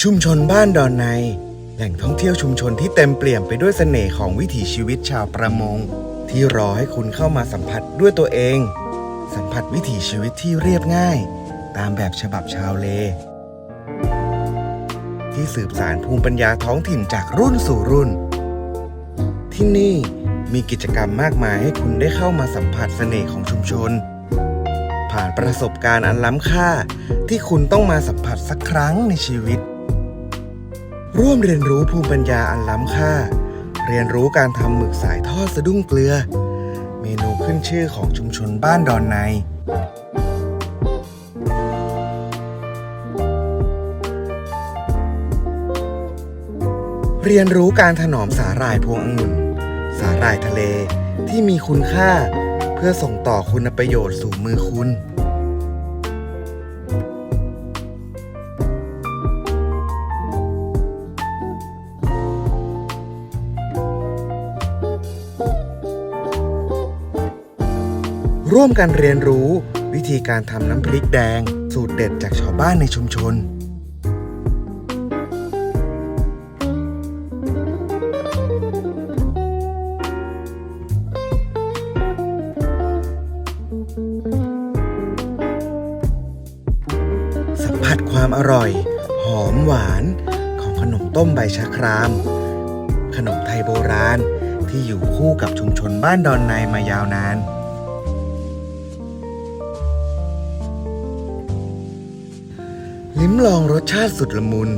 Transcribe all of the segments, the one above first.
ชุมชนบ้านดอนใน แหล่งท่องเที่ยวชุมชนที่เต็มเปี่ยมไปด้วยเสน่ห์ของวิถีชีวิตชาวประมง ที่รอให้คุณเข้ามาสัมผัสด้วยตัวเอง สัมผัสวิถีชีวิตที่เรียบง่าย ตามแบบฉบับชาวเล ที่สืบสารภูมิปัญญาท้องถิ่นจากรุ่นสู่รุ่น ที่นี่มีกิจกรรมมากมายให้คุณได้เข้ามาสัมผัสเสน่ห์ของชุมชน ผ่านประสบการณ์อันล้ำค่า ที่คุณต้องมาสัมผัสสักครั้งในชีวิต ร่วมเรียนรู้ภูมิปัญญาอันล้ำค่า เรียนรู้การทำหมึกสายทอดสะดุ้งเกลือ เมนูขึ้นชื่อของชุมชนบ้านดอนใน เรียนรู้การถนอมสาหร่ายพวงองุ่น สาหร่ายทะเลที่มีคุณค่า เพื่อส่งต่อคุณประโยชน์สู่มือคุณ ร่วมกันเรียนรู้ วิธีการทำน้ำพริกแดง สูตรเด็ดจากชาวบ้านในชุมชน สัมผัสความอร่อย หอมหวานของขนมต้มใบชะคราม ขนมไทยโบราณที่อยู่คู่กับชุมชนบ้านดอนในมายาวนาน ลิ้มลองรสชาติสุดละมุน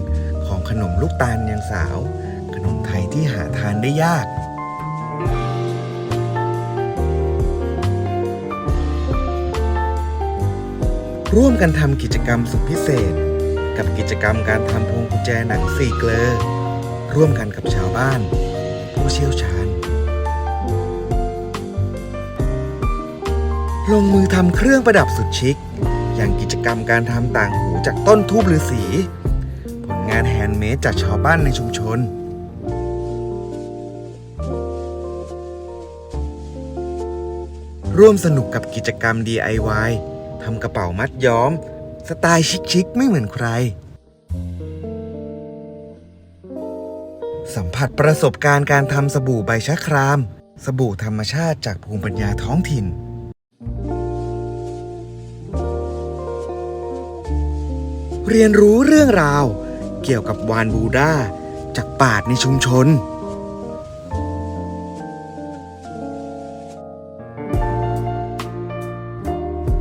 ของขนมลูกตาลยังสาว ขนมไทยที่หาทานได้ยาก ร่วมกันทำกิจกรรมสุดพิเศษ กับกิจกรรมการทำพวงกุญแจหนังสี่เกลอ ร่วมกันกับชาวบ้าน ผู้เชี่ยวชาญ ลงมือทำเครื่องประดับสุดชิค อย่างกิจกรรมการทำต่างหูจากต้นทูบฤาษี ผลงานแฮนด์เมดจากชาวบ้านในชุมชน ร่วมสนุกกับกิจกรรม DIY ทำกระเป๋ามัดย้อม สไตล์ชิคๆไม่เหมือนใคร สัมผัสประสบการณ์การทำสบู่ใบชะคราม สบู่ธรรมชาติจากภูมิปัญญาท้องถิ่น เรียนรู้เรื่องราว เกี่ยวกับวานบูดาจากป่าในชุมชน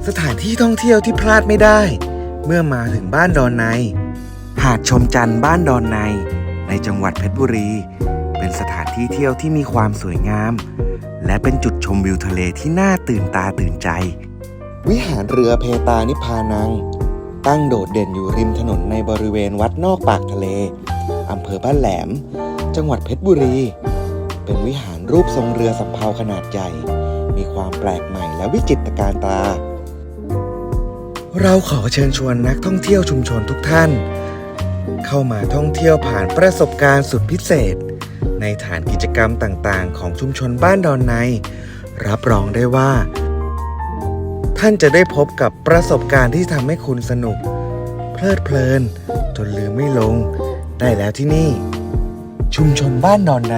สถานที่ท่องเที่ยวที่พลาดไม่ได้ เมื่อมาถึงบ้านดอนใน หาดชมจันทร์บ้านดอนใน ในจังหวัดเพชรบุรี เป็นสถานที่เที่ยวที่มีความสวยงาม และเป็นจุดชมวิวทะเลที่น่าตื่นตาตื่นใจ วิหารเรือเพตานิพานัง ตั้งโดดเด่นอยู่ริมถนนในบริเวณวัดนอกปากทะเล อำเภอบ้านแหลม จังหวัดเพชรบุรี เป็นวิหารรูปทรงเรือสำเภาขนาดใหญ่ มีความแปลกใหม่และวิจิตรการตา เราขอเชิญชวนนักท่องเที่ยวชุมชนทุกท่าน เข้ามาท่องเที่ยวผ่านประสบการณ์สุดพิเศษ ในฐานกิจกรรมต่างๆ ของชุมชนบ้านดอนใน รับรองได้ว่า ท่านจะได้พบกับประสบการณ์ที่ทำให้คุณสนุก เพลิดเพลิน จนลืมไม่ลง ได้แล้วที่นี่ ชุมชนบ้านดอนใน